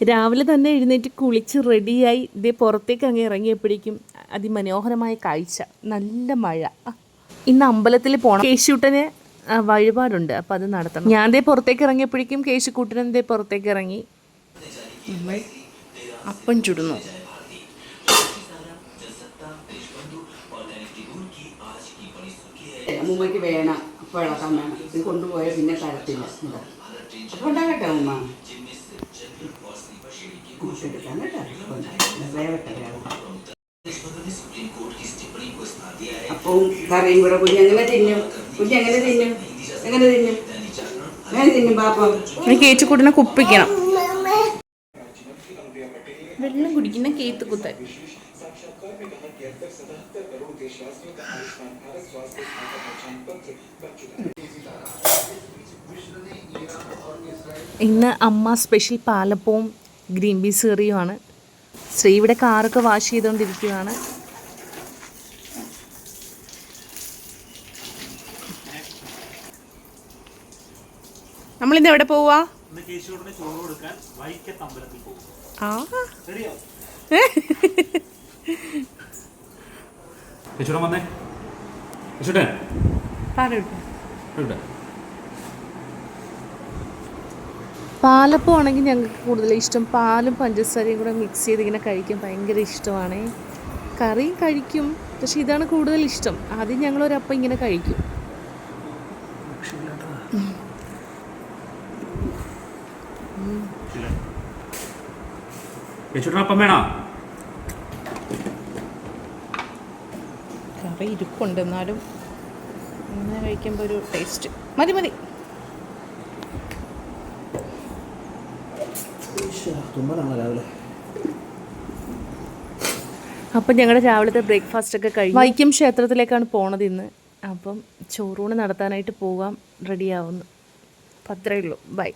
രാവിലെ തന്നെ എഴുന്നേറ്റ് കുളിച്ച് റെഡിയായി ഇതേ പുറത്തേക്ക് അങ്ങ് ഇറങ്ങിയപ്പോഴേക്കും അതിമനോഹരമായ കാഴ്ച. നല്ല മഴ. ഇന്ന് അമ്പലത്തിൽ പോണം. കേശുട്ടന് വഴിപാടുണ്ട്. അപ്പം അത് നടത്തണം. ഞാൻ ദേ പുറത്തേക്ക് ഇറങ്ങിയപ്പോഴേക്കും കേശുക്കൂട്ടനും ദേ പുറത്തേക്ക് ഇറങ്ങി. നമ്മൾ അപ്പം ചുടുന്നു. അമ്മൂമ്മയ്ക്ക് വേണം. അപ്പോൾ ഇളക്കാൻ വേണം. ഇത് കൊണ്ടുപോയാൽ പിന്നെ തരത്തില്ല. ഇതാ. അപ്പോൾ ഉണ്ടാകട്ടെ ഉമ്മ എടുക്കാൻ കേട്ടോ വേവട്ടെ വേവട്ടെ അപ്പവും കറിയും കൂടെ കുഞ്ഞെങ്ങനെ തിന്നും? കുഞ്ഞെങ്ങനെ തിന്നും? എങ്ങനെ തിന്നും എങ്ങനെ തിന്നും പാപ്പം കേച്ചുകൂട്ടിനെ കുപ്പിക്കണം. വെള്ളം കുടിക്കുന്ന കേത്ത് കുത്താൻ. ഇന്ന് അമ്മ സ്പെഷ്യൽ പാലപ്പവും ഗ്രീൻ പീസ് കറിയുമാണ്. ശ്രീ ഇവിടെ കാറൊക്കെ വാഷ് ചെയ്തുകൊണ്ടിരിക്കുകയാണ് നമ്മളിന്ന് എവിടെ പോവാ ആ. വന്നേ. പറയട്ടെ ഇവിടെ പാലപ്പം ആണെങ്കിൽ ഞങ്ങൾക്ക് കൂടുതൽ ഇഷ്ടം. പാലും പഞ്ചസാരയും കൂടെ മിക്സ് ചെയ്ത് ഇങ്ങനെ കഴിക്കും ഭയങ്കര ഇഷ്ടമാണ്. കറിയും കഴിക്കും. പക്ഷെ ഇതാണ് കൂടുതൽ ഇഷ്ടം. ആദ്യം ഞങ്ങളൊരപ്പം ഇങ്ങനെ കഴിക്കും. കറി ഇരിപ്പുണ്ട്. എന്നാലും ഇങ്ങനെ കഴിക്കുമ്പോൾ ഒരു ടേസ്റ്റ് മതി മതി. അപ്പം ഞങ്ങളുടെ രാവിലത്തെ ബ്രേക്ക്ഫാസ്റ്റ് ഒക്കെ കഴിഞ്ഞു. വൈക്കം ക്ഷേത്രത്തിലേക്കാണ് പോണത് ഇന്ന്. അപ്പം ചോറൂണ് നടത്താനായിട്ട് പോകാം റെഡിയാവുന്നു അപ്പം അത്രയേ ഉള്ളൂ. ബൈ.